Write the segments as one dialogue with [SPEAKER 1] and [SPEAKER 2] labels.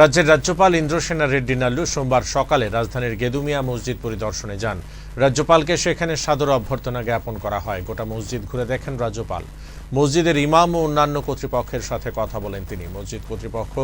[SPEAKER 1] রাজ্যের রাজ্যপাল ইন্দ্রসেনা রেড্ডি নাল্লু সোমবার সকালে রাজধানীর গেদুমিয়া মসজিদ পরিদর্শনে যান। রাজ্যপালকে সেখানে সাদর অভ্যর্থনা জ্ঞাপন করা হয়। গোটা মসজিদ ঘুরে দেখেন রাজ্যপাল। মসজিদের ইমাম ও অন্যান্য কর্তৃপক্ষের সাথে কথা বলেন তিনি। মসজিদ কর্তৃপক্ষ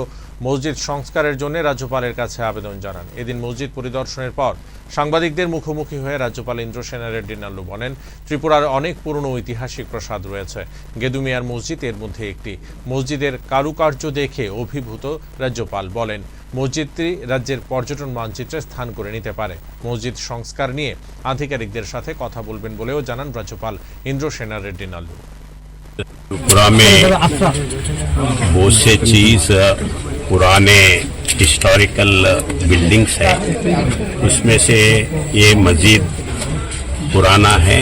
[SPEAKER 1] মসজিদ সংস্কারের জন্য রাজ্যপালের কাছে আবেদন জানান। এদিন মসজিদ পরিদর্শনের পর সাংবাদিকদের মুখোমুখি হয়ে রাজ্যপাল ইন্দ্রসেনা রেড্ডি নাল্লু বলেন, ত্রিপুরার অনেক পুরনো ঐতিহাসিক প্রসাদ রয়েছে। গেদুমিয়ার মসজিদ এর মধ্যে একটি। মসজিদের কারুকার্য দেখে অভিভূত রাজ্যপাল বলেন মসজিদটি রাজ্যের পর্যটন মানচিত্রে স্থান করে নিতে পারে মসজিদ সংস্কার নিয়ে আধিকারিকদের সাথে কথা বলবেন বলেও জানান রাজ্যপাল ইন্দ্রসেনা রেড্ডি নাল্লু
[SPEAKER 2] त्रिपुरा में बहुत से चीज पुराने हिस्टोरिकल बिल्डिंग्स है उसमें से ये मस्जिद पुराना है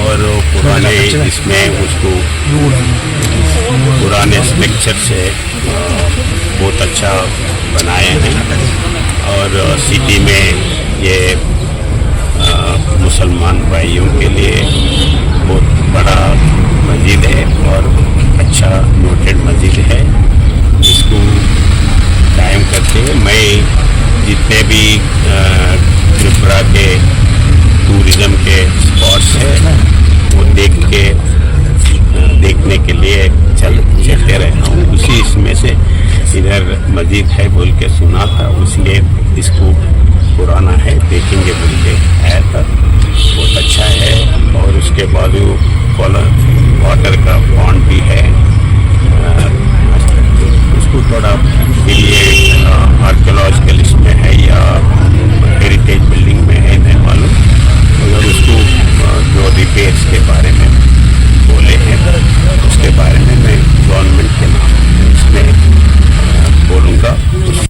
[SPEAKER 2] और पुराने इसमें उसको पुराने स्ट्रक्चर से अ, बहुत अच्छा बनाए हैं और सिटी में ये मुसलमान भाइयों के लिए बहुत बड़ा मस्जिद है और अच्छा नोटेड मस्जिद है। इसको कायम करते मैं जितने भी अ, मस्जिद है, बोल के सुना था इसलिए इसको पुराना है, देखेंगे, बोल के आया था। बहुत अच्छा है, और उसके बाद वाटर का पॉन्ड भी है। उसको थोड़ा के आर्कियोलॉजिकल